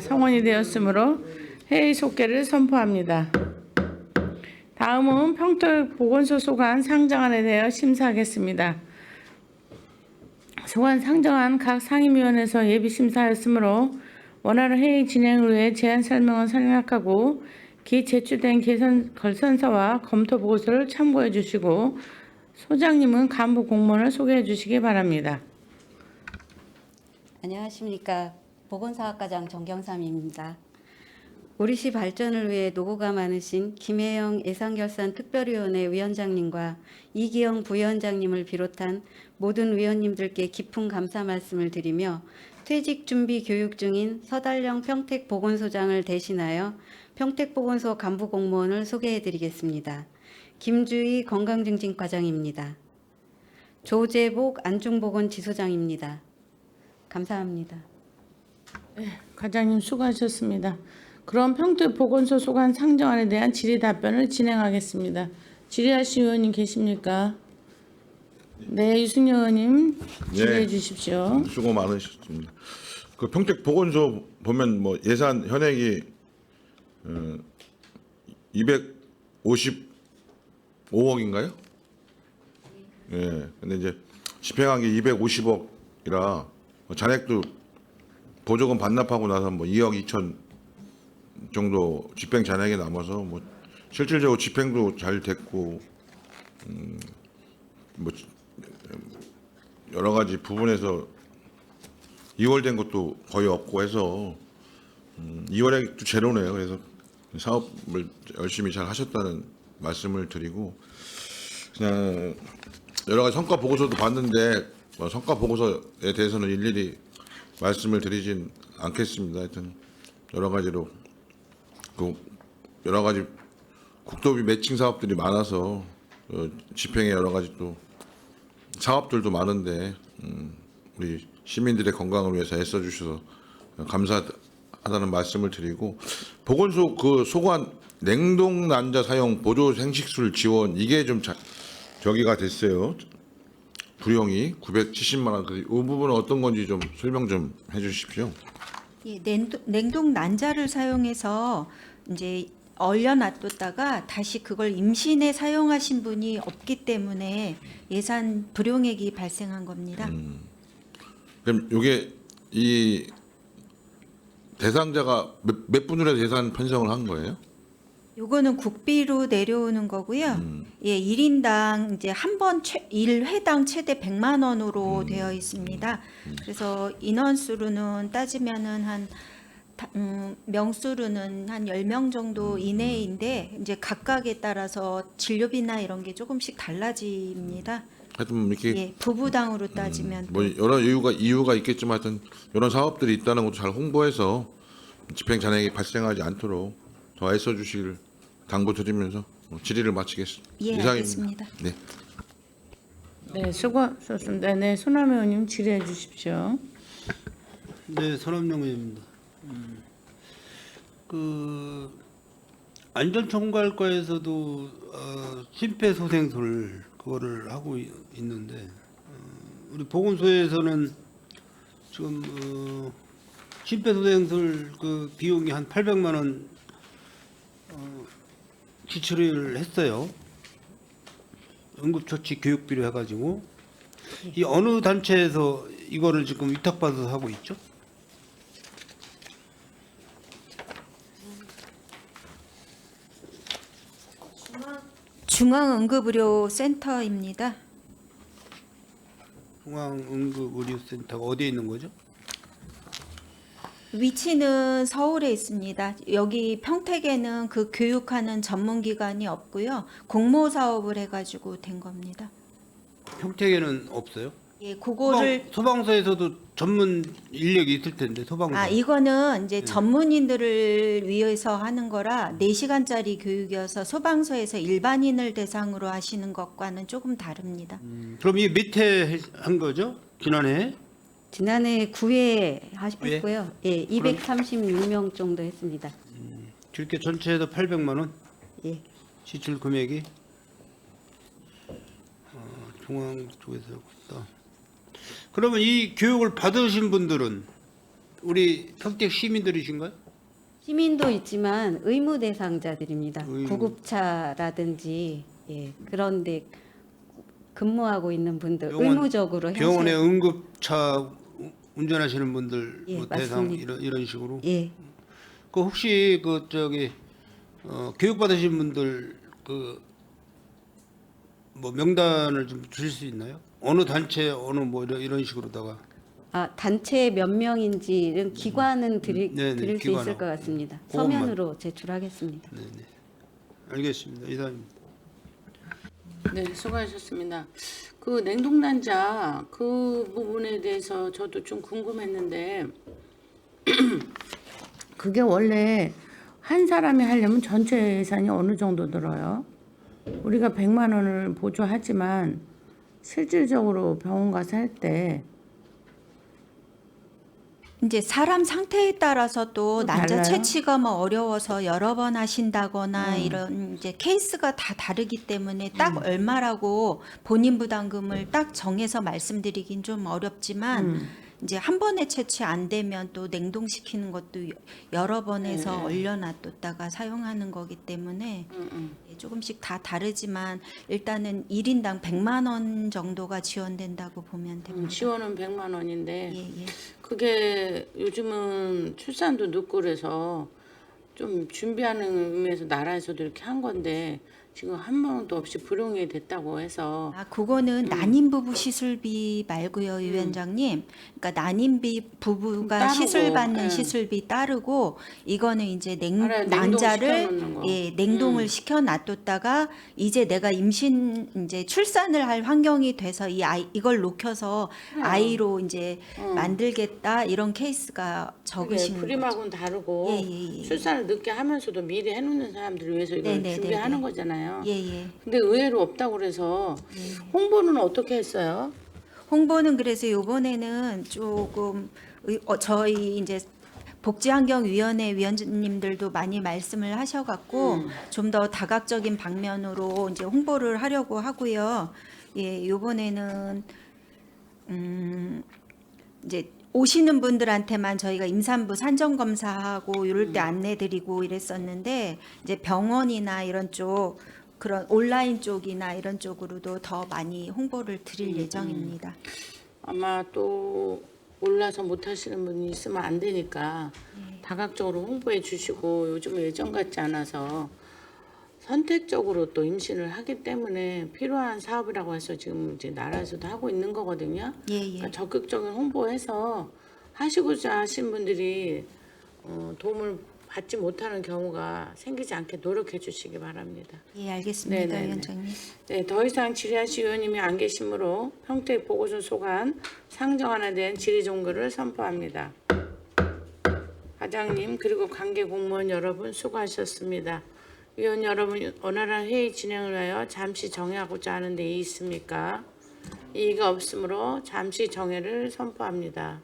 성원이 되었으므로 회의 속개를 선포합니다. 다음은 평택 보건소 소관 상정안에 대하여 심사하겠습니다. 소관 상정안 각 상임위원회에서 예비 심사하였으므로 원활한 회의 진행을 위해 제안 설명을 생략하고 기 제출된 개선 걸선서와 검토 보고서를 참고해 주시고 소장님은 간부 공무원을 소개해 주시기 바랍니다. 안녕하십니까. 보건사학과장 정경삼입니다. 우리 시 발전을 위해 노고가 많으신 김혜영 예산결산 특별위원회 위원장님과 이기영 부위원장님을 비롯한 모든 위원님들께 깊은 감사 말씀을 드리며 퇴직 준비 교육 중인 서달령 평택 보건소장을 대신하여 평택 보건소 간부 공무원을 소개해 드리겠습니다. 김주희 건강증진과장입니다. 조재복 안중보건 지소장입니다. 감사합니다. 과장님 수고하셨습니다. 그럼 평택 보건소 소관 상정안에 대한 질의 답변을 진행하겠습니다. 질의하신 의원님 계십니까? 네, 유승열 의원님 질의해 네. 주십시오. 수고 많으셨습니다. 그 평택 보건소 보면 뭐 예산 현액이 어, 255억인가요? 예. 근데 이제 집행한 게 250억이라 잔액도 보조금 반납하고 나서 뭐 2억 2천 정도 집행 잔액이 남아서 뭐 실질적으로 집행도 잘 됐고 음 뭐 여러 가지 부분에서 2월된 것도 거의 없고 해서 음, 2월에 또 제로네요. 그래서 사업을 열심히 잘 하셨다는 말씀을 드리고 그냥 여러 가지 성과 보고서도 봤는데 뭐 성과 보고서에 대해서는 일일이 말씀을 드리진 않겠습니다. 하여튼 여러 가지로 그 여러 가지 국도비 매칭 사업들이 많아서 어, 집행에 여러 가지 또 사업들도 많은데 음, 우리 시민들의 건강을 위해서 애써 주셔서 감사하다는 말씀을 드리고 보건소 그 소관 냉동 난자 사용 보조 생식술 지원 이게 좀 자, 저기가 됐어요. 부용이 970만 원. 그 부분은 어떤 건지 좀 설명 좀 해주십시오. 예, 냉동, 냉동 난자를 사용해서 이제 얼려 놔뒀다가 다시 그걸 임신에 사용하신 분이 없기 때문에 예산 불용액이 발생한 겁니다. 그럼 이게 이 대상자가 몇, 몇 분으로 예산 편성을 한 거예요? 요거는 국비로 내려오는 거고요. 예, 1인당 이제 한번 일회당 최대 100만 원으로 되어 있습니다. 그래서 인원수로는 따지면은 한 다- 음, 명수로는 한 10명 정도 이내인데 이제 각각에 따라서 진료비나 이런 게 조금씩 달라집니다. 하여튼 이렇게 예, 부부당으로 따지면 뭐 여러 이유가 이유가 있겠지만 하여튼 이런 사업들이 있다는 것도 잘 홍보해서 집행 잔액이 발생하지 않도록 더 애써 주시길 당부 드리면서 뭐 질의를 마치겠습니다. 예, 이상입니다. 알겠습니다. 네. 네, 수고하셨습니다. 네, 손남희 의원님 질의해 주십시오. 네, 선암영 의원입니다. 음, 그 안전총괄과에서도 어, 심폐소생술 그거를 하고 이- 있는데 어, 우리 보건소에서는 지금 어, 심폐소생술 그 비용이 한 800만 원 어, 지출을 했어요. 응급처치 교육비로 해가지고 이 어느 단체에서 이거를 지금 위탁받아서 하고 있죠? 중앙응급의료센터입니다. 중앙응급의료센터가 어디에 있는 거죠? 위치는 서울에 있습니다. 여기 평택에는 그 교육하는 전문기관이 없고요. 공모 사업을 해가지고 된 겁니다. 평택에는 없어요? 예, 그거를 소방, 서에서도 전문 인력이 있을 텐데 소방서. 아 이거는 이제 전문인들을 위해서 하는 거라 4시간짜리 교육이어서 소방서에서 일반인을 대상으로 하시는 것과는 조금 다릅니다. 음, 그럼 몇회한 거죠? 지난해? 지난해 9회 예? 하셨고요. 예, 236명 정도 했습니다. 이렇게 전체에서 800만 원 예. 지출 금액이 어, 중앙 쪽에서 있다. 그러면 이 교육을 받으신 분들은 우리 평택 시민들이신가요? 시민도 있지만 의무 대상자들입니다. 의무. 구급차라든지 예, 그런데 근무하고 있는 분들 병원- 의무적으로 병원에 하셔야 응급차 우- 운전하시는 분들 예, 뭐 대상 맞습니다. 이런 이런 식으로. 예. 그 혹시 그 저기 어, 교육 받으신 분들 그 뭐 명단을 좀 주실 수 있나요? 어느 단체 어느 뭐 이런, 이런 식으로다가 아 단체 몇 명인지는 기관은 드리, 음, 네네, 드릴 수 기관하고. 있을 것 같습니다. 그것만. 서면으로 제출하겠습니다. 네네 알겠습니다 이사입니다. 네, 수고하셨습니다. 그 냉동단자 그 부분에 대해서 저도 좀 궁금했는데 그게 원래 한 사람이 하려면 전체 예산이 어느 정도 들어요? 우리가 100만 원을 보조하지만 실질적으로 병원 가서 할 때 이제 사람 상태에 따라서 또또 난자 달라요? 채취가 뭐 어려워서 여러 번 하신다거나 음. 이런 이제 케이스가 다 다르기 때문에 딱 얼마라고 본인 부담금을 딱 정해서 말씀드리긴 좀 어렵지만 음. 이제 한 번에 채취 안 되면 또 냉동시키는 것도 여- 여러 번 해서 네. 얼려놔뒀다가 사용하는 거기 때문에 음, 음. 예, 조금씩 다 다르지만 일단은 1인당 100만 원 정도가 지원된다고 보면 음, 됩니다. 지원은 100만 원인데 예, 예. 그게 요즘은 출산도 늦고 그래서 좀 준비하는 의미에서 나라에서도 이렇게 한 건데 지금 한 번도 없이 불용이 됐다고 해서 아, 그거는 난임 부부 시술비 말고요, 유 위원장님. 그러니까 난임 비 부부가 따르고, 시술 받는 예. 시술비 따르고 이거는 이제 냉 알아요. 난자를 시켜놓는 거. 음. 예, 냉동을 시켜 놔뒀다가 이제 내가 임신 이제 출산을 할 환경이 돼서 이 아이 이걸 녹여서 아이로 이제 음. 만들겠다 이런 케이스가 그게 적으신 거죠. 프리마고는 다르고 예, 예, 예. 출산을 늦게 하면서도 미리 해놓는 사람들을 위해서 이걸 네, 네, 네, 준비하는 네. 거잖아요. 예, 예. 근데 의외로 없다고 그래서 홍보는 어떻게 했어요? 홍보는 그래서 이번에는 조금 의- 어, 저희 이제 복지환경위원회 위원님들도 많이 말씀을 하셔갖고 음. 좀더 다각적인 방면으로 이제 홍보를 하려고 하고요. 예, 이번에는 음 이제 오시는 분들한테만 저희가 임산부 산정 검사하고 이럴 때 안내드리고 이랬었는데 이제 병원이나 이런 쪽 그런 온라인 쪽이나 이런 쪽으로도 더 많이 홍보를 드릴 예정입니다. 아마 또 몰라서 못 하시는 분이 있으면 안 되니까 다각적으로 홍보해 주시고 요즘은 예전 같지 않아서 선택적으로 또 임신을 하기 때문에 필요한 사업이라고 해서 지금 이제 나라에서도 하고 있는 거거든요. 예, 예. 그러니까 적극적인 홍보해서 하시고자 하신 분들이 어, 도움을 받지 못하는 경우가 생기지 않게 노력해 주시기 바랍니다. 예, 알겠습니다, 네네네. 위원장님. 네, 더 이상 질의하실 의원님이 안 계시므로 평택 보고서 소관 상정안에 대한 질의 종결을 선포합니다. 과장님 그리고 관계 공무원 여러분 수고하셨습니다. 위원 여러분 원활한 회의 진행을 위하여 잠시 정회하고자 하는 데 있습니까? 이의가 없으므로 잠시 정회를 선포합니다.